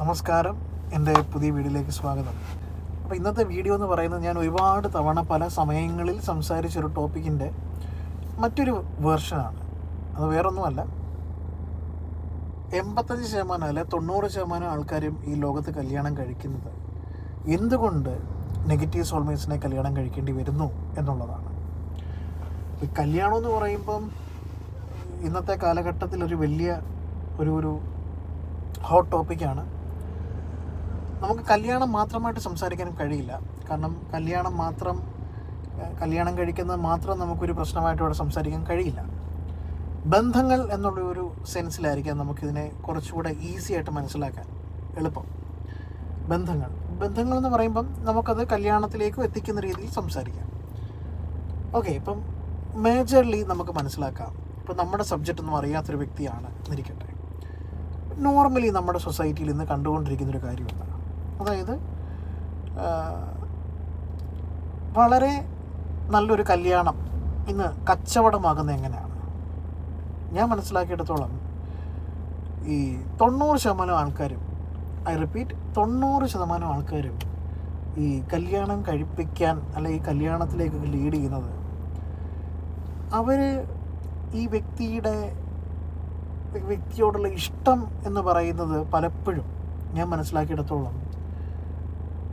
നമസ്കാരം. എന്റെ പുതിയ വീഡിയോയിലേക്ക് സ്വാഗതം. അപ്പോൾ ഇന്നത്തെ വീഡിയോ എന്ന് പറയുന്നത് ഞാൻ ഒരുപാട് തവണ പല സമയങ്ങളിൽ സംസാരിച്ചൊരു ടോപ്പിക്കിന്റെ മറ്റൊരു വേർഷനാണ്. അത് വേറൊന്നുമല്ല. എൺപത്തഞ്ച് ശതമാനം അല്ലെ തൊണ്ണൂറ് ശതമാനം ആൾക്കാരും ഈ ലോകത്ത് കല്യാണം കഴിക്കുന്നത് എന്തുകൊണ്ട് നെഗറ്റീവ് സോൾമേറ്റ്സിനെ കല്യാണം കഴിക്കേണ്ടി വരുന്നു എന്നുള്ളതാണ്. കല്യാണം എന്ന് പറയുമ്പം ഇന്നത്തെ കാലഘട്ടത്തിൽ ഒരു വലിയ ഒരു ഒരു ഹോട്ട് ടോപ്പിക്കാണ് നമുക്ക് കല്യാണം മാത്രമായിട്ട് സംസാരിക്കാൻ കഴിയില്ല. കാരണം കല്യാണം മാത്രം കല്യാണം കഴിക്കുന്നത് മാത്രം നമുക്കൊരു പ്രശ്നമായിട്ട് ഇവിടെ സംസാരിക്കാൻ കഴിയില്ല. ബന്ധങ്ങൾ എന്നുള്ള ഒരു സെൻസിലായിരിക്കാം നമുക്കിതിനെ കുറച്ചുകൂടെ ഈസി ആയിട്ട് മനസ്സിലാക്കാൻ എളുപ്പം. ബന്ധങ്ങൾ. ബന്ധങ്ങൾ എന്ന് പറയുമ്പം നമുക്കത് കല്യാണത്തിലേക്കും എത്തിക്കുന്ന രീതിയിൽ സംസാരിക്കാം. ഓക്കെ ഇപ്പം മേജർലി നമുക്ക് മനസ്സിലാക്കാം. ഇപ്പം നമ്മുടെ സബ്ജക്റ്റ് ഒന്നും അറിയാത്തൊരു വ്യക്തിയാണ് എന്നിരിക്കട്ടെ നോർമലി നമ്മുടെ സൊസൈറ്റിയിൽ ഇന്ന് കണ്ടുകൊണ്ടിരിക്കുന്നൊരു കാര്യമാണ് അതായത് വളരെ നല്ലൊരു കല്യാണം ഇന്ന് കച്ചവടമാകുന്നത് എങ്ങനെയാണ്? ഞാൻ മനസ്സിലാക്കിയെടുത്തോളം ഈ തൊണ്ണൂറ് ശതമാനം ആൾക്കാരും ഐ റിപ്പീറ്റ് തൊണ്ണൂറ് ശതമാനം ആൾക്കാരും ഈ കല്യാണം കഴിപ്പിക്കാൻ അല്ലെങ്കിൽ കല്യാണത്തിലേക്ക് ലീഡ് ചെയ്യുന്നത് അവർ ഈ വ്യക്തിയുടെ വ്യക്തിയോടുള്ള ഇഷ്ടം എന്ന് പറയുന്നത് പലപ്പോഴും ഞാൻ മനസ്സിലാക്കിയിടത്തോളം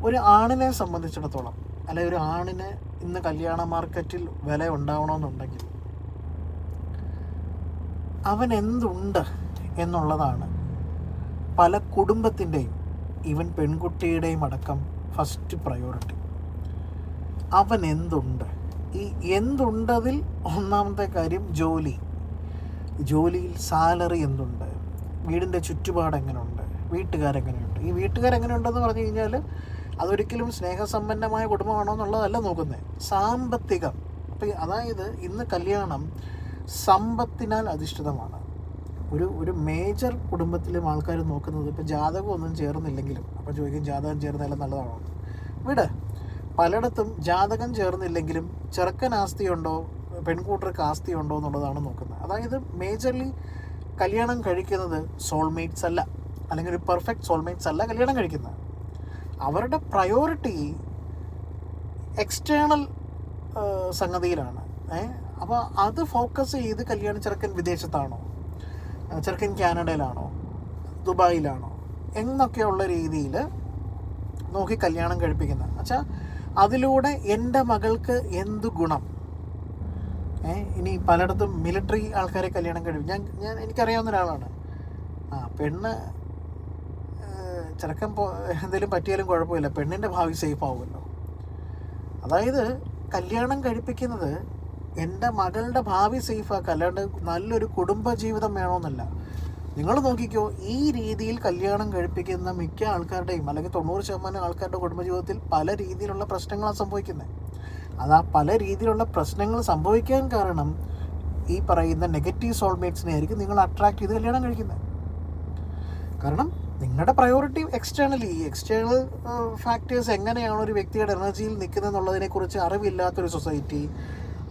ഒരു ആണിനെ സംബന്ധിച്ചിടത്തോളം അല്ലെ ഒരു ആണിന് ഇന്ന് കല്യാണ മാർക്കറ്റിൽ വില ഉണ്ടാവണമെന്നുണ്ടെങ്കിൽ അവൻ എന്തുണ്ട് എന്നുള്ളതാണ് പല കുടുംബത്തിന്റെയും ഇവൻ പെൺകുട്ടിയുടെയും അടക്കം ഫസ്റ്റ് പ്രയോറിറ്റി അവൻ എന്തുണ്ട്? ഈ എന്തുണ്ടതിൽ ഒന്നാമത്തെ കാര്യം ജോലി. ജോലിയിൽ സാലറി എന്തുണ്ട്? വീടിന്റെ ചുറ്റുപാട് എങ്ങനെയുണ്ട് വീട്ടുകാരെങ്ങനെയുണ്ട് ഈ വീട്ടുകാരെങ്ങനെയുണ്ടെന്ന് പറഞ്ഞു കഴിഞ്ഞാൽ അതൊരിക്കലും സ്നേഹസമ്പന്നമായ കുടുംബമാണോ എന്നുള്ളതല്ല നോക്കുന്നത്. സാമ്പത്തികം. ഇപ്പം അതായത് ഇന്ന് കല്യാണം സമ്പത്തിനാൽ അധിഷ്ഠിതമാണ്. ഒരു ഒരു മേജർ കുടുംബത്തിലും ആൾക്കാർ നോക്കുന്നത് ഇപ്പം ജാതകമൊന്നും ചേർന്നില്ലെങ്കിലും അപ്പോൾ ചോദിക്കും ജാതകം ചേർന്നാലും നല്ലതാണോ? വിട്. പലയിടത്തും ജാതകം ചേർന്നില്ലെങ്കിലും ചെറുക്കൻ ആസ്തിയുണ്ടോ പെൺകൂട്ടർക്ക് ആസ്തിയുണ്ടോ എന്നുള്ളതാണ് നോക്കുന്നത്. അതായത് മേജർലി കല്യാണം കഴിക്കുന്നത് സോൾമേറ്റ്സ് അല്ല. അല്ലെങ്കിൽ ഒരു പെർഫെക്റ്റ് സോൾമേറ്റ്സ് അല്ല കല്യാണം കഴിക്കുന്നത്. അവരുടെ പ്രയോറിറ്റി എക്സ്റ്റേണൽ സംഗതിയിലാണ്. ഏഹ് അപ്പോൾ അത് ഫോക്കസ് ചെയ്ത് കല്യാണ ചെറുക്കൻ വിദേശത്താണോ? ചെറുക്കൻ കാനഡയിലാണോ? ദുബായിലാണോ? എന്നൊക്കെയുള്ള രീതിയിൽ നോക്കി കല്യാണം കഴിപ്പിക്കുന്നത്. വെച്ചാൽ അതിലൂടെ എന്റെ മകൾക്ക് എന്ത് ഗുണം? ഇനി പലയിടത്തും മിലിറ്ററി ആൾക്കാരെ കല്യാണം കഴിപ്പിക്കും. ഞാൻ ഞാൻ എനിക്കറിയാവുന്ന ഒരാളാണ്. ആ പെണ്ണ് ചെറുക്കൻ എന്തെങ്കിലും പറ്റിയാലും കുഴപ്പമില്ല. പെണ്ണിന്റെ ഭാവി സേഫ് ആവുമല്ലോ. അതായത് കല്യാണം കഴിപ്പിക്കുന്നത് എന്റെ മകളുടെ ഭാവി സേഫാക്കുക അല്ലാണ്ട് നല്ലൊരു കുടുംബ ജീവിതം വേണമെന്നല്ല നിങ്ങൾ നോക്കിക്കോ ഈ രീതിയിൽ കല്യാണം കഴിപ്പിക്കുന്ന മിക്ക ആൾക്കാരുടെയും അല്ലെങ്കിൽ തൊണ്ണൂറ് ശതമാനം ആൾക്കാരുടെ കുടുംബജീവിതത്തിൽ പല രീതിയിലുള്ള പ്രശ്നങ്ങളാണ് സംഭവിക്കുന്നത് അത് ആ പല രീതിയിലുള്ള പ്രശ്നങ്ങൾ സംഭവിക്കാൻ കാരണം ഈ പറയുന്ന നെഗറ്റീവ് സോൾമേറ്റ്സിനെ ആയിരിക്കും നിങ്ങൾ അട്രാക്ട് ചെയ്ത് കല്യാണം കഴിക്കുന്നത് കാരണം നിങ്ങളുടെ പ്രയോറിറ്റി എക്സ്റ്റേണലി എക്സ്റ്റേണൽ ഫാക്ടേഴ്സ് എങ്ങനെയാണ് ഒരു വ്യക്തിയുടെ എനർജിയിൽ നിൽക്കുന്നത് എന്നുള്ളതിനെക്കുറിച്ച് അറിവില്ലാത്തൊരു സൊസൈറ്റി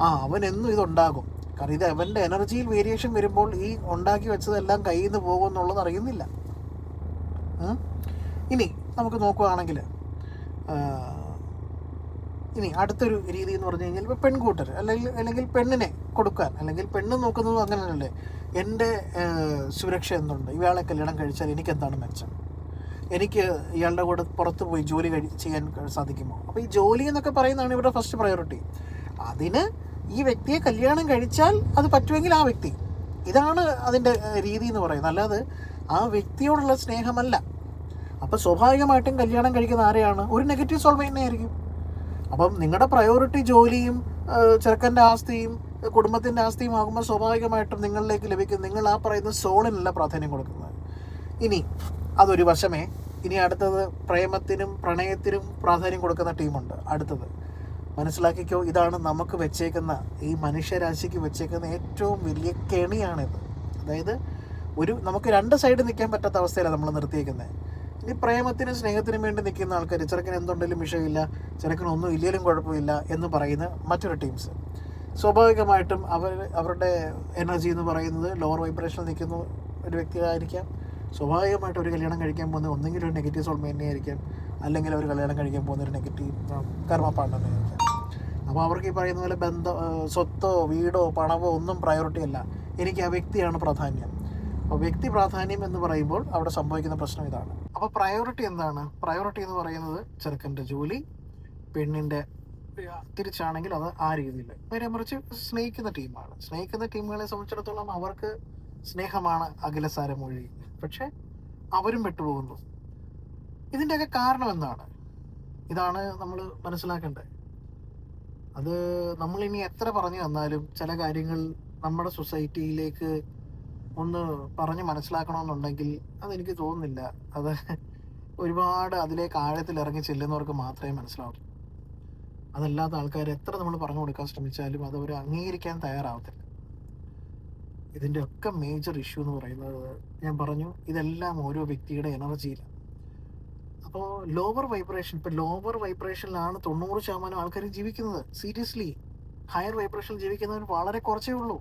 ആ അവൻ എന്നും ഇതുണ്ടാകും. കാരണം ഇത് അവന്റെ എനർജിയിൽ വേരിയേഷൻ വരുമ്പോൾ ഈ ഉണ്ടാക്കി വെച്ചതെല്ലാം കയ്യിൽ നിന്ന് പോകും എന്നുള്ളത് അറിയുന്നില്ല. ഇനി നമുക്ക് നോക്കുകയാണെങ്കിൽ ഇനി അടുത്തൊരു രീതി എന്ന് പറഞ്ഞു കഴിഞ്ഞാൽ ഇപ്പോൾ പെൺകൂട്ടർ അല്ലെങ്കിൽ അല്ലെങ്കിൽ പെണ്ണിനെ കൊടുക്കാൻ അല്ലെങ്കിൽ പെണ്ണ് നോക്കുന്നതും അങ്ങനെയല്ലേ? എന്റെ സുരക്ഷ എന്തുണ്ട്? ഇയാളെ കല്യാണം കഴിച്ചാൽ എനിക്ക് എന്താണ് മെച്ചം? എനിക്ക് ഇയാളുടെ കൂടെ പുറത്ത് പോയി ജോലി കഴി ചെയ്യാൻ സാധിക്കുമോ? അപ്പോൾ ഈ ജോലി എന്നൊക്കെ പറയുന്നതാണ് ഇവിടെ ഫസ്റ്റ് പ്രയോറിറ്റി അതിന് ഈ വ്യക്തിയെ കല്യാണം കഴിച്ചാൽ അത് പറ്റുമെങ്കിൽ ആ വ്യക്തി. ഇതാണ് അതിന്റെ രീതി എന്ന് പറയുന്നത്. അല്ലാതെ ആ വ്യക്തിയോടുള്ള സ്നേഹമല്ല. അപ്പോൾ സ്വാഭാവികമായിട്ടും കല്യാണം കഴിക്കുന്ന ആരെയാണ്? ഒരു നെഗറ്റീവ് സോൾവ് ആയിരിക്കും. അപ്പം നിങ്ങളുടെ പ്രയോറിറ്റി ജോലിയും ചെറുക്കന്റെ ആസ്തിയും കുടുംബത്തിന്റെ ആസ്തിയും ആകുമ്പോൾ സ്വാഭാവികമായിട്ടും നിങ്ങളിലേക്ക് ലഭിക്കും. നിങ്ങൾ ആ പറയുന്ന സോളിനല്ല പ്രാധാന്യം കൊടുക്കുന്നത്. ഇനി അതൊരു വശമേ. ഇനി അടുത്തത് പ്രേമത്തിനും പ്രണയത്തിനും പ്രാധാന്യം കൊടുക്കുന്ന ടീമുണ്ട്. അടുത്തത് മനസ്സിലാക്കിക്കോ ഇതാണ് നമുക്ക് വെച്ചേക്കുന്ന ഈ മനുഷ്യരാശിക്ക് വെച്ചേക്കുന്ന ഏറ്റവും വലിയ കെണിയാണിത്. അതായത് ഒരു നമുക്ക് രണ്ട് സൈഡ് നിൽക്കാൻ പറ്റാത്ത അവസ്ഥയിലാണ് നമ്മൾ നിർത്തിയേക്കുന്നത് ഇനി പ്രേമത്തിനും സ്നേഹത്തിനും വേണ്ടി നിൽക്കുന്ന ആൾക്കാർ ചെറുക്കന് എന്തുണ്ടെങ്കിലും വിഷയമില്ല ചെറുക്കന് ഒന്നും ഇല്ലെങ്കിലും കുഴപ്പമില്ല എന്ന് പറയുന്ന മറ്റൊരു ടീംസ് സ്വാഭാവികമായിട്ടും അവർ അവരുടെ എനർജി എന്ന് പറയുന്നത് ലോവർ വൈബ്രേഷനിൽ നിൽക്കുന്ന ഒരു വ്യക്തിയായിരിക്കാം. സ്വാഭാവികമായിട്ട് ഒരു കല്യാണം കഴിക്കാൻ പോകുന്ന ഒന്നെങ്കിലും ഒരു നെഗറ്റീവ് സോൾമേറ്റിനെ ആയിരിക്കാം. അല്ലെങ്കിൽ അവർ കല്യാണം കഴിക്കാൻ പോകുന്ന ഒരു നെഗറ്റീവ് കർമ്മ പാർട്ണറിനെ ആയിരിക്കാം. അപ്പോൾ അവർക്ക് ഈ പറയുന്ന പോലെ ബന്ധ സ്വത്തോ വീടോ പണമോ ഒന്നും പ്രയോറിറ്റി അല്ല. എനിക്ക് ആ വ്യക്തിയാണ് പ്രാധാന്യം. അപ്പോൾ വ്യക്തി പ്രാധാന്യം എന്ന് പറയുമ്പോൾ അവിടെ സംഭവിക്കുന്ന പ്രശ്നം ഇതാണ്. അപ്പോൾ പ്രയോറിറ്റി എന്താണ്? പ്രയോറിറ്റി എന്ന് പറയുന്നത് ചെറുക്കന്റെ ജോലി പെണ്ണിന്റെ തിരിച്ചാണെങ്കിൽ അത് ആ രീതിയിൽ. നേരെ മറിച്ച് സ്നേഹിക്കുന്ന ടീമാണ്. സ്നേഹിക്കുന്ന ടീമുകളെ സംബന്ധിച്ചിടത്തോളം അവർക്ക് സ്നേഹമാണ് അഖിലസാരമൊഴി പക്ഷേ അവരും വിട്ടുപോകുന്നു. ഇതിന്റെയൊക്കെ കാരണം എന്താണ്? ഇതാണ് നമ്മൾ മനസ്സിലാക്കേണ്ടത്. അത് നമ്മളിനി എത്ര പറഞ്ഞു തന്നാലും ചില കാര്യങ്ങൾ നമ്മുടെ സൊസൈറ്റിയിലേക്ക് ഒന്ന് പറഞ്ഞ് മനസ്സിലാക്കണമെന്നുണ്ടെങ്കിൽ അതെനിക്ക് തോന്നുന്നില്ല. അത് ഒരുപാട് അതിലേക്ക് ആഴത്തിൽ ഇറങ്ങി ചെല്ലുന്നവർക്ക് മാത്രമേ മനസ്സിലാവൂ. അതല്ലാത്ത ആൾക്കാർ എത്ര നമ്മൾ പറഞ്ഞു കൊടുക്കാൻ ശ്രമിച്ചാലും അത് അവർ അംഗീകരിക്കാൻ തയ്യാറാവത്തില്ല. ഇതിന്റെ ഒക്കെ മേജർ ഇഷ്യൂ എന്ന് പറയുന്നത് ഞാൻ പറഞ്ഞു ഇതെല്ലാം ഓരോ വ്യക്തിയുടെ എനർജിയിലാണ് അപ്പോൾ ലോവർ വൈബ്രേഷൻ ഇപ്പം ലോവർ വൈബ്രേഷനിലാണ് തൊണ്ണൂറ് ശതമാനം ആൾക്കാർ ജീവിക്കുന്നത്. സീരിയസ്ലി ഹയർ വൈബ്രേഷനിൽ ജീവിക്കുന്നവർ വളരെ കുറച്ചേ ഉള്ളൂ.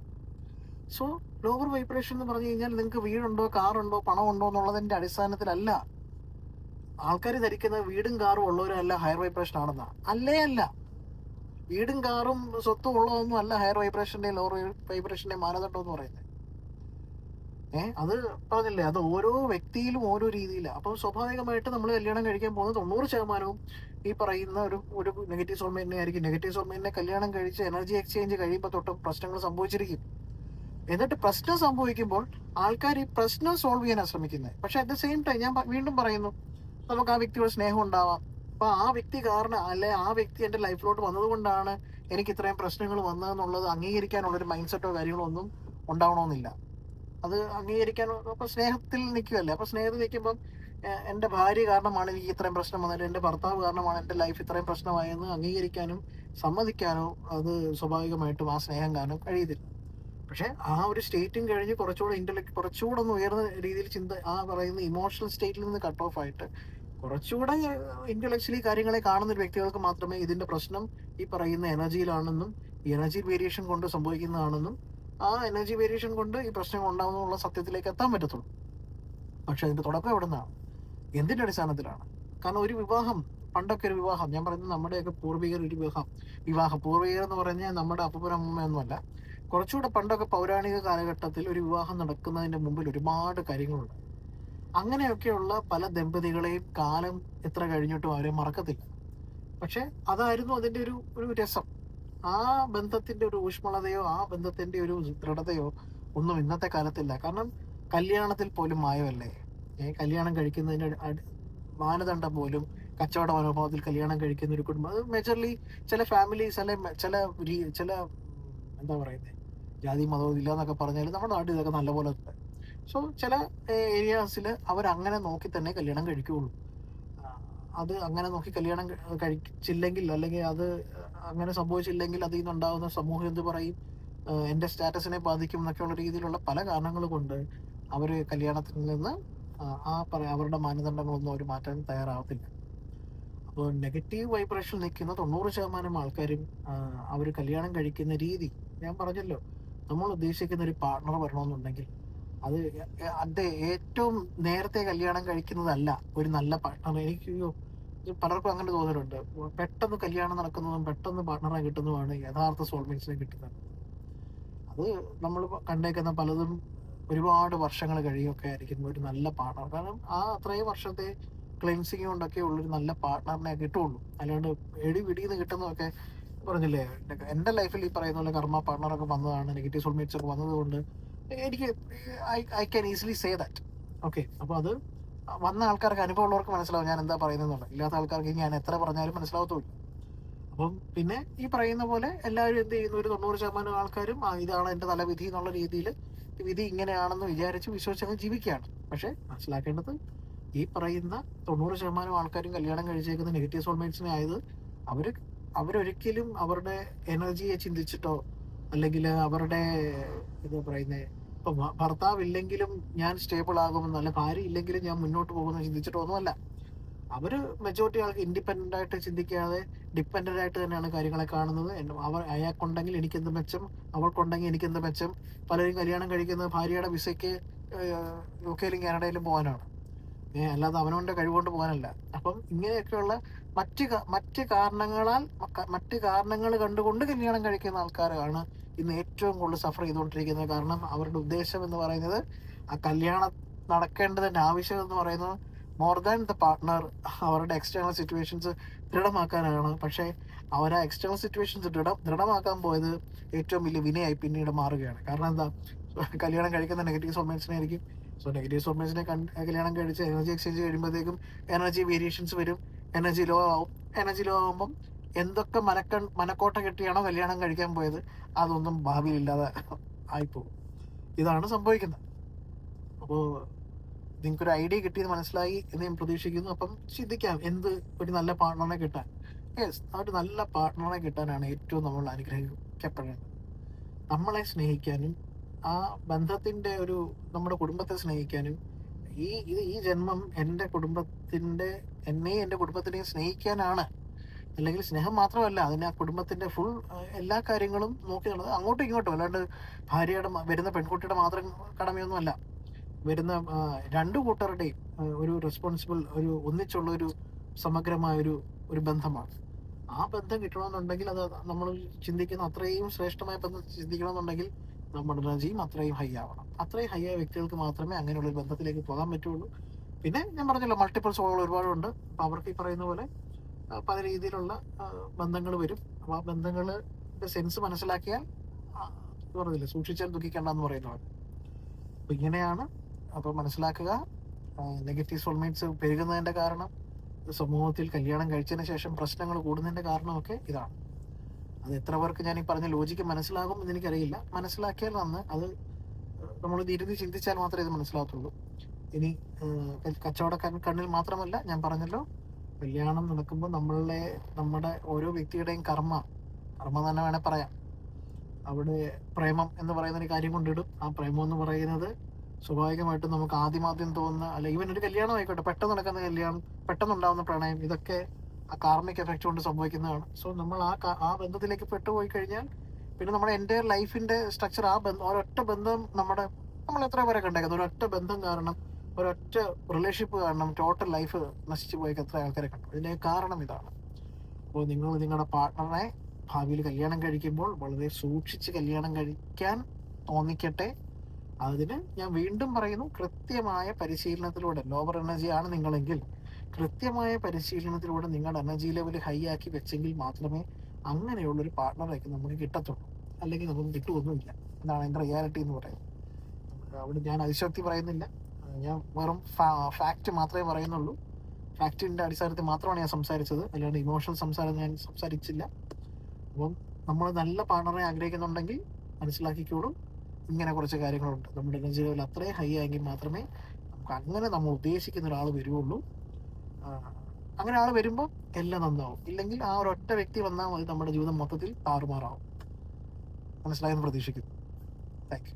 സോ ലോവർ വൈബ്രേഷൻ എന്ന് പറഞ്ഞു കഴിഞ്ഞാൽ നിങ്ങൾക്ക് വീടുണ്ടോ കാറുണ്ടോ പണമുണ്ടോ എന്നുള്ളതിന്റെ അടിസ്ഥാനത്തിലല്ല. ആൾക്കാർ ധരിക്കുന്നത് വീടും കാറും ഉള്ളവരല്ല ഹയർ വൈബ്രേഷൻ ആണെന്നാണ് അല്ലേ അല്ല. വീടും കാറും സ്വത്തും ഉള്ളതൊന്നും അല്ല ഹയർ വൈബ്രേഷന്റെ ലോവർ വൈബ്രേഷന്റെ മാനദണ്ഡം എന്ന് പറയുന്നത്. ഏഹ് അത് പറഞ്ഞില്ലേ? അത് ഓരോ വ്യക്തിയിലും ഓരോ രീതിയിലാണ് അപ്പം സ്വാഭാവികമായിട്ട് നമ്മൾ കല്യാണം കഴിക്കാൻ പോകുന്ന തൊണ്ണൂറ് ശതമാനവും ഈ പറയുന്ന ഒരു ഒരു നെഗറ്റീവ് സോൾമേറ്റിനെ ആയിരിക്കും. നെഗറ്റീവ് സോൾമേറ്റിനെ കല്യാണം കഴിച്ച് എനർജി എക്സ്ചേഞ്ച് കഴിയുമ്പോൾ തൊട്ട് പ്രശ്നങ്ങൾ സംഭവിച്ചിരിക്കും. എന്നിട്ട് പ്രശ്നം സംഭവിക്കുമ്പോൾ ആൾക്കാർ ഈ പ്രശ്നം സോൾവ് ചെയ്യാനാണ് ശ്രമിക്കുന്നത് പക്ഷെ അറ്റ് ദ സെയിം ടൈം ഞാൻ വീണ്ടും പറയുന്നു നമുക്ക് ആ വ്യക്തിയോട് സ്നേഹം ഉണ്ടാവാം. അപ്പൊ ആ വ്യക്തി കാരണം അല്ലെ ആ വ്യക്തി എന്റെ ലൈഫിലോട്ട് വന്നതുകൊണ്ടാണ് എനിക്ക് ഇത്രയും പ്രശ്നങ്ങൾ വന്നതെന്നുള്ളത് അംഗീകരിക്കാനുള്ള ഒരു മൈൻഡ് സെറ്റോ കാര്യങ്ങളോ ഒന്നും ഉണ്ടാവണമെന്നില്ല അത് അംഗീകരിക്കാൻ അപ്പൊ സ്നേഹത്തിൽ നിൽക്കുകയല്ലേ അപ്പൊ സ്നേഹത്തിൽ നിൽക്കുമ്പോൾ എന്റെ ഭാര്യ കാരണമാണ് എനിക്ക് ഇത്രയും പ്രശ്നം വന്നത്. എന്റെ ഭർത്താവ് കാരണമാണ് എന്റെ ലൈഫ് ഇത്രയും പ്രശ്നമായെന്ന് അംഗീകരിക്കാനും സമ്മതിക്കാനോ അത് സ്വാഭാവികമായിട്ടും ആ സ്നേഹം കാരണം കഴിയത്തില്ല. പക്ഷെ ആ ഒരു സ്റ്റേറ്റും കഴിഞ്ഞ് കുറച്ചുകൂടെ ഇന്റലക്ട് കുറച്ചുകൂടെ ഒന്ന് ഉയർന്ന രീതിയിൽ ചിന്ത ആ പറയുന്ന ഇമോഷണൽ സ്റ്റേറ്റിൽ നിന്ന് കട്ട് ഓഫ് ആയിട്ട് കുറച്ചുകൂടെ ഇന്റലക്ച്വലി കാര്യങ്ങളെ കാണുന്ന വ്യക്തികൾക്ക് മാത്രമേ ഇതിന്റെ പ്രശ്നം ഈ പറയുന്ന എനർജിയിലാണെന്നും എനർജി വേരിയേഷൻ കൊണ്ട് സംഭവിക്കുന്നതാണെന്നും ആ എനർജി വേരിയേഷൻ കൊണ്ട് ഈ പ്രശ്നങ്ങൾ ഉണ്ടാകുന്നുള്ള സത്യത്തിലേക്ക് എത്താൻ പറ്റത്തുള്ളൂ. പക്ഷെ അതിന്റെ തുടക്കം എവിടെ നിന്നാണ് എന്തിന്റെ അടിസ്ഥാനത്തിലാണ്? കാരണം ഒരു വിവാഹം പണ്ടൊക്കെ ഒരു വിവാഹം ഞാൻ പറയുന്നത് നമ്മുടെയൊക്കെ പൂർവികർ ഒരു വിവാഹം. വിവാഹം പൂർവികർ എന്ന് പറഞ്ഞാൽ നമ്മുടെ അപ്പൂപ്പനമ്മയൊന്നുമല്ല കുറച്ചുകൂടെ പണ്ടൊക്കെ പൗരാണിക കാലഘട്ടത്തിൽ ഒരു വിവാഹം നടക്കുന്നതിന്റെ മുമ്പിൽ ഒരുപാട് കാര്യങ്ങളുണ്ട്. അങ്ങനെയൊക്കെയുള്ള പല ദമ്പതികളെയും കാലം എത്ര കഴിഞ്ഞിട്ടും അവരെ മറക്കത്തില്ല. പക്ഷെ അതായിരുന്നു അതിന്റെ ഒരു ഒരു രസം. ആ ബന്ധത്തിന്റെ ഒരു ഊഷ്മളതയോ ആ ബന്ധത്തിന്റെ ഒരു ദൃഢതയോ ഒന്നും ഇന്നത്തെ കാലത്തില്ല. കാരണം കല്യാണത്തിൽ പോലും മായമല്ലേ? ഏ, കല്യാണം കഴിക്കുന്നതിന്റെ മാനദണ്ഡം പോലും കച്ചവട മനോഭാവത്തിൽ കല്യാണം കഴിക്കുന്ന ഒരു കുടുംബം. അത് മേജർലി ചില ഫാമിലീസ് അല്ലെ ചില ചില എന്താ പറയുന്നത് ജാതി മതവും ഇല്ല എന്നൊക്കെ പറഞ്ഞാൽ നമ്മുടെ നാട്ടിൽ ഇതൊക്കെ നല്ലപോലെ ഉണ്ട്. സോ ചില ഏരിയാസിൽ അവർ അങ്ങനെ നോക്കി തന്നെ കല്യാണം കഴിക്കുകയുള്ളൂ അത് അങ്ങനെ നോക്കി കല്യാണം കഴിച്ചില്ലെങ്കിൽ അല്ലെങ്കിൽ അത് അങ്ങനെ സംഭവിച്ചില്ലെങ്കിൽ അതിൽ നിന്നുണ്ടാകുന്ന സമൂഹം എന്ത് പറയും? എന്റെ സ്റ്റാറ്റസിനെ ബാധിക്കും എന്നൊക്കെയുള്ള രീതിയിലുള്ള പല കാരണങ്ങൾ കൊണ്ട് അവർ കല്യാണത്തിൽ നിന്ന് ആ, പറയാ അവരുടെ മാനദണ്ഡങ്ങളൊന്നും അവർ മാറ്റാൻ തയ്യാറാവത്തില്ല. അപ്പോൾ നെഗറ്റീവ് വൈബ്രേഷൻ നിൽക്കുന്ന തൊണ്ണൂറ് ശതമാനം ആൾക്കാരും അവർ കല്യാണം കഴിക്കുന്ന രീതി ഞാൻ പറഞ്ഞല്ലോ. നമ്മൾ ഉദ്ദേശിക്കുന്ന ഒരു പാർട്ണർ വരണമെന്നുണ്ടെങ്കിൽ അത് അത് ഏറ്റവും നേരത്തെ കല്യാണം കഴിക്കുന്നതല്ല ഒരു നല്ല പാർട്ണർ എനിക്ക് പലർക്കും അങ്ങനെ തോന്നലുണ്ട്. പെട്ടെന്ന് കല്യാണം നടക്കുന്നതും പെട്ടെന്ന് പാർട്ണറെ കിട്ടുന്നതുമാണ് യഥാർത്ഥ സോൾമേറ്റ്സിനെ കിട്ടുന്നത്. അത് നമ്മൾ കണ്ടേക്കുന്ന പലതും ഒരുപാട് വർഷങ്ങൾ കഴിയൊക്കെ ആയിരിക്കും ഒരു നല്ല പാർട്ണർ കാരണം ആ അത്രയും വർഷത്തെ ക്ലെൻസിങ് കൊണ്ടൊക്കെ ഉള്ളൊരു നല്ല പാർട്ണറിനെ കിട്ടുള്ളൂ അല്ലാണ്ട് എടി പിടിന്ന് കിട്ടുന്നതൊക്കെ പറഞ്ഞില്ലേ? എന്റെ ലൈഫിൽ ഈ പറയുന്ന പോലെ കർമ്മ പാർട്ണറൊക്കെ വന്നതാണ് നെഗറ്റീവ് സോൾമേറ്റ്സ് ഒക്കെ വന്നതുകൊണ്ട് എനിക്ക് I can easily say that okay അപ്പോൾ അത് വന്ന ആൾക്കാർക്ക് അനുഭവമുള്ളവർക്ക് മനസ്സിലാവും ഞാൻ എന്താ പറയുന്നത് ഇല്ലാത്ത ആൾക്കാർക്ക് ഞാൻ എത്ര പറഞ്ഞാലും മനസ്സിലാവത്തുമില്ല. അപ്പം പിന്നെ ഈ പറയുന്ന പോലെ എല്ലാവരും എന്ത് ചെയ്യുന്നു? ഒരു തൊണ്ണൂറ് ശതമാനം ആൾക്കാരും ഇതാണ് എന്റെ തലവിധി എന്നുള്ള രീതിയിൽ വിധി ഇങ്ങനെയാണെന്ന് വിചാരിച്ച് വിശ്വസിച്ചങ്ങ് ജീവിക്കുകയാണ്. പക്ഷെ മനസ്സിലാക്കേണ്ടത് ഈ പറയുന്ന തൊണ്ണൂറ് ശതമാനം ആൾക്കാരും കല്യാണം കഴിച്ചേക്കുന്ന നെഗറ്റീവ് സോൾമേറ്റ്സിനെ ആയത് അവർ അവരൊരിക്കലും അവരുടെ എനർജിയെ ചിന്തിച്ചിട്ടോ അല്ലെങ്കിൽ അവരുടെ എന്താ പറയുന്നത് ഇപ്പൊ ഭർത്താവ് ഇല്ലെങ്കിലും ഞാൻ സ്റ്റേബിൾ ആകുമെന്നോ അല്ല ഭാര്യ ഇല്ലെങ്കിലും ഞാൻ മുന്നോട്ട് പോകുമെന്ന് ചിന്തിച്ചിട്ടോ ഒന്നുമല്ല. അവർ മെജോറിറ്റി ആൾക്ക് ഇൻഡിപെൻഡന്റ് ആയിട്ട് ചിന്തിക്കാതെ ഡിപ്പെൻഡന്റ് ആയിട്ട് തന്നെയാണ് കാര്യങ്ങളെ കാണുന്നത്. അവർ അയാൾക്കുണ്ടെങ്കിൽ എനിക്കെന്ത് മെച്ചം അവൾക്കുണ്ടെങ്കിൽ എനിക്കെന്ത് മെച്ചം. പലരും കല്യാണം കഴിക്കുന്നത് ഭാര്യയുടെ വിസയ്ക്ക് യു കെയിലും കാനഡയിലും പോകാനാണ്. അല്ലാതെ അവനവന്റെ കഴിവുകൊണ്ട് പോകാനല്ല. അപ്പം ഇങ്ങനെയൊക്കെയുള്ള മറ്റ് മറ്റ് കാരണങ്ങളാൽ മറ്റ് കാരണങ്ങൾ കണ്ടുകൊണ്ട് കല്യാണം കഴിക്കുന്ന ആൾക്കാരാണ് ഇന്ന് ഏറ്റവും കൂടുതൽ സഫർ ചെയ്തുകൊണ്ടിരിക്കുന്നത്. കാരണം അവരുടെ ഉദ്ദേശം എന്ന് പറയുന്നത് ആ കല്യാണം നടക്കേണ്ടതിന്റെ ആവശ്യം എന്ന് പറയുന്നത് മോർ ദാൻ ദ പാർട്ട്ണർ അവരുടെ എക്സ്റ്റേണൽ സിറ്റുവേഷൻസ് ദൃഢമാക്കാനാണ്. പക്ഷേ അവർ ആ എക്സ്റ്റേണൽ സിറ്റുവേഷൻസ് ദൃഢ ദൃഢമാക്കാൻ പോയത് ഏറ്റവും വലിയ വിനയായി പിന്നീട് മാറുകയാണ്. കാരണം എന്താ? കല്യാണം കഴിക്കുന്ന നെഗറ്റീവ് സോൾമേറ്റ്സിനെ ആയിരിക്കും സോ നെഗറ്റീവ് സോൾമേറ്റ്സിനെ കല്യാണം കഴിച്ച് എനർജി എക്സ്ചേഞ്ച് കഴിയുമ്പോഴത്തേക്കും എനർജി വേരിയേഷൻസ് വരും. എനർജി ലോ ആവും. എനർജി ലോ ആകുമ്പം എന്തൊക്കെ മനക്ക മനക്കോട്ട കെട്ടിയാണോ കല്യാണം കഴിക്കാൻ പോയത്? അതൊന്നും ഭാവിയിലില്ലാതെ ആയിപ്പോകും. ഇതാണ് സംഭവിക്കുന്നത്. അപ്പോൾ നിങ്ങൾക്കൊരു ഐഡിയ കിട്ടിയത് മനസ്സിലായി എന്ന് ഞാൻ പ്രതീക്ഷിക്കുന്നു. അപ്പം ചിന്തിക്കാം എന്ത് ഒരു നല്ല പാർട്ണറിനെ കിട്ടാൻ? യെസ് ഒരു നല്ല പാർട്ണറിനെ കിട്ടാനാണ് ഏറ്റവും നമ്മൾ അനുഗ്രഹിക്കപ്പെടേണ്ടത്. നമ്മളെ സ്നേഹിക്കാനും ആ ബന്ധത്തിന്റെ ഒരു നമ്മുടെ കുടുംബത്തെ സ്നേഹിക്കാനും ഈ ഇത് ഈ ജന്മം എന്റെ കുടുംബത്തിന്റെ എന്നെയും എന്റെ കുടുംബത്തിനെയും സ്നേഹിക്കാനാണ്. അല്ലെങ്കിൽ സ്നേഹം മാത്രമല്ല അതിന് ആ കുടുംബത്തിന്റെ ഫുൾ എല്ലാ കാര്യങ്ങളും നോക്കി നടന്നത് അങ്ങോട്ടും ഇങ്ങോട്ടും. അല്ലാണ്ട് ഭാര്യയുടെ വരുന്ന പെൺകുട്ടിയുടെ മാത്രം കടമയൊന്നുമല്ല. വരുന്ന രണ്ടു കൂട്ടരുടെയും ഒരു റെസ്പോൺസിബിൾ ഒരു ഒന്നിച്ചുള്ള ഒരു സമഗ്രമായ ഒരു ഒരു ബന്ധമാണ്. ആ ബന്ധം കിട്ടണമെന്നുണ്ടെങ്കിൽ അത് നമ്മൾ ചിന്തിക്കുന്ന അത്രയും ശ്രേഷ്ഠമായ ബന്ധം ചിന്തിക്കണമെന്നുണ്ടെങ്കിൽ നമ്മുടെ എനർജിയും അത്രയും ഹൈ ആവണം. അത്രയും ഹൈ ആയ വ്യക്തികൾക്ക് മാത്രമേ അങ്ങനെയുള്ള ഒരു ബന്ധത്തിലേക്ക് പോകാൻ പറ്റുള്ളൂ. പിന്നെ ഞാൻ പറഞ്ഞല്ലോ മൾട്ടിപ്പിൾ സോളുകൾ ഒരുപാടുണ്ട്. അപ്പോൾ അവർക്ക് ഈ പറയുന്ന പോലെ പല രീതിയിലുള്ള ബന്ധങ്ങൾ വരും. അപ്പോൾ ആ ബന്ധങ്ങളുടെ സെൻസ് മനസ്സിലാക്കിയാൽ പറഞ്ഞില്ല സൂക്ഷിച്ചാൽ ദുഃഖിക്കേണ്ട എന്ന് പറയുന്നതാണ് അപ്പം ഇങ്ങനെയാണ് അപ്പോൾ മനസ്സിലാക്കുക. നെഗറ്റീവ് സോൾമേറ്റ്സ് പെരുകുന്നതിന്റെ കാരണം സമൂഹത്തിൽ കല്യാണം കഴിച്ചതിന് ശേഷം പ്രശ്നങ്ങൾ കൂടുന്നതിന്റെ കാരണമൊക്കെ ഇതാണ്. അത് എത്ര പേർക്ക് ഞാൻ ഈ പറഞ്ഞ ലോജിക്ക് മനസ്സിലാകും എന്ന് എനിക്കറിയില്ല. മനസ്സിലാക്കിയാൽ അന്ന് അത് നമ്മൾ ഇരുന്ന് ചിന്തിച്ചാൽ മാത്രമേ ഇത് മനസ്സിലാകത്തുള്ളൂ. ഇനി കച്ചവട കണ്ണിൽ മാത്രമല്ല ഞാൻ പറഞ്ഞല്ലോ കല്യാണം നടക്കുമ്പോൾ നമ്മളുടെ നമ്മുടെ ഓരോ വ്യക്തിയുടെയും കർമ്മ കർമ്മ തന്നെ വേണേൽ പറയാം. അവിടെ പ്രേമം എന്ന് പറയുന്ന ഒരു കാര്യം കൊണ്ടിടും. ആ പ്രേമം എന്ന് പറയുന്നത് സ്വാഭാവികമായിട്ടും നമുക്ക് ആദ്യമാദ്യം തോന്നുന്ന അല്ലെങ്കിൽ ഇവൻ ഒരു കല്യാണം ആയിക്കോട്ടെ പെട്ടെന്ന് നടക്കുന്ന കല്യാണം പെട്ടെന്നുണ്ടാവുന്ന പ്രണയം ഇതൊക്കെ ആ കാർമിക് എഫക്റ്റ് കൊണ്ട് സംഭവിക്കുന്നതാണ്. സോ നമ്മൾ ആ ആ ബന്ധത്തിലേക്ക് പെട്ടുപോയി കഴിഞ്ഞാൽ പിന്നെ നമ്മുടെ എന്റെ ലൈഫിന്റെ സ്ട്രക്ചർ ആ ബന്ധം ഒരൊറ്റ ബന്ധം നമ്മുടെ നമ്മൾ എത്ര പേരെ കണ്ടേക്കുന്നത് ഒരൊറ്റ ബന്ധം കാരണം ഒരൊറ്റ റിലേഷൻഷിപ്പ് കാരണം ടോട്ടൽ ലൈഫ് നശിച്ചു പോയി എത്ര ആൾക്കാരെ കണ്ടു? അതിന്റെ കാരണം ഇതാണ്. അപ്പോൾ നിങ്ങൾ നിങ്ങളുടെ പാർട്ട്ണറെ ഭാവിയിൽ കല്യാണം കഴിക്കുമ്പോൾ വളരെ സൂക്ഷിച്ച് കല്യാണം കഴിക്കാൻ തോന്നിക്കട്ടെ. അതിന് ഞാൻ വീണ്ടും പറയുന്നു കൃത്യമായ പരിശീലനത്തിലൂടെ ലോവർ എനർജി ആണ് നിങ്ങളെങ്കിൽ കൃത്യമായ പരിശീലനത്തിലൂടെ നിങ്ങളുടെ എനർജി ലെവൽ ഹൈ ആക്കി വെച്ചെങ്കിൽ മാത്രമേ അങ്ങനെയുള്ളൊരു പാർട്ട്ണറേക്ക് നമുക്ക് കിട്ടത്തുള്ളൂ. അല്ലെങ്കിൽ നമുക്ക് കിട്ടുമൊന്നുമില്ല എന്നാണ് എന്റെ റിയാലിറ്റി എന്ന് പറയുന്നത്. അവിടെ ഞാൻ അതിശക്തി പറയുന്നില്ല. ഞാൻ വെറും ഫാക്റ്റ് മാത്രമേ പറയുന്നുള്ളൂ. ഫാക്റ്റിന്റെ അടിസ്ഥാനത്തിൽ മാത്രമാണ് ഞാൻ സംസാരിച്ചത്. അല്ലാണ്ട് ഇമോഷണൽ സംസാരം ഞാൻ സംസാരിച്ചില്ല. അപ്പം നമ്മൾ നല്ല പാർട്ണറെ ആഗ്രഹിക്കുന്നുണ്ടെങ്കിൽ മനസ്സിലാക്കിക്കോളും. ഇങ്ങനെ കുറച്ച് കാര്യങ്ങളുണ്ട്. നമ്മുടെ എനർജി ലെവൽ അത്രയും ഹൈ ആയെങ്കിൽ മാത്രമേ നമുക്ക് അങ്ങനെ നമ്മൾ ഉദ്ദേശിക്കുന്ന ഒരാൾ വരുള്ളൂ അങ്ങനെ ആൾ വരുമ്പോൾ എല്ലാം നന്നാവും. ഇല്ലെങ്കിൽ ആ ഒരു ഒറ്റ വ്യക്തി വന്നാൽ മതി നമ്മുടെ ജീവിതം മൊത്തത്തിൽ താറുമാറാവും. മനസ്സിലായെന്ന് പ്രതീക്ഷിക്കുന്നു. Thank you